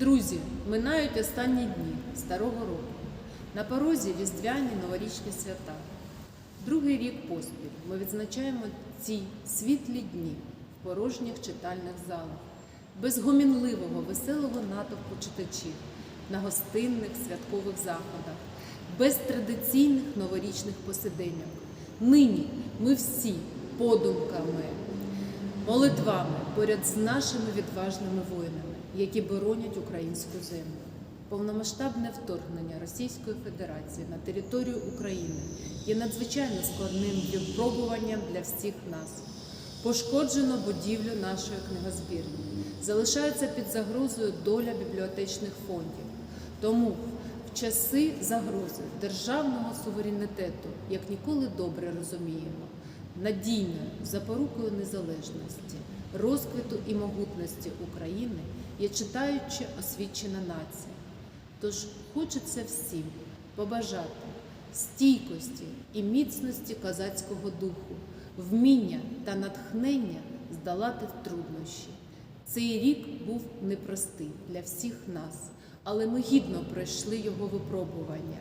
Друзі, минають останні дні старого року. На порозі різдвяні новорічні свята. Другий рік поспіль ми відзначаємо ці світлі дні в порожніх читальних залах, без гомінливого, веселого натовпу читачів на гостинних святкових заходах, без традиційних новорічних посиденьок. Нині ми всі подумками, молитвами поряд з нашими відважними воїнами, які боронять українську землю. Повномасштабне вторгнення Російської Федерації на територію України є надзвичайно складним випробуванням для всіх нас. Пошкоджено будівлю нашої книгозбірні. Залишається під загрозою доля бібліотечних фондів. Тому в часи загрози державного суверенітету, як ніколи добре розуміємо, надійною запорукою незалежності, розквіту і могутності України є читаюча освічена нація. Тож хочеться всім побажати стійкості і міцності козацького духу, вміння та натхнення здолати труднощі. Цей рік був непростий для всіх нас, але ми гідно пройшли його випробування.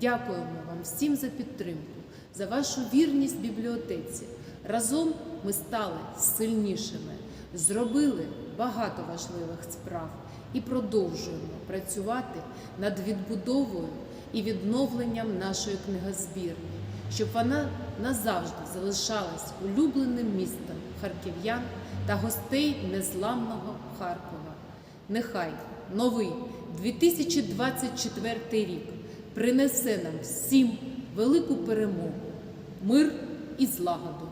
Дякуємо вам всім за підтримку, за вашу вірність бібліотеці. Разом ми стали сильнішими, зробили багато важливих справ і продовжуємо працювати над відбудовою і відновленням нашої книгозбірні, щоб вона назавжди залишалась улюбленим містом харків'ян та гостей незламного Харкова. Нехай новий 2024 рік принесе нам всім велику перемогу, мир і злагоду.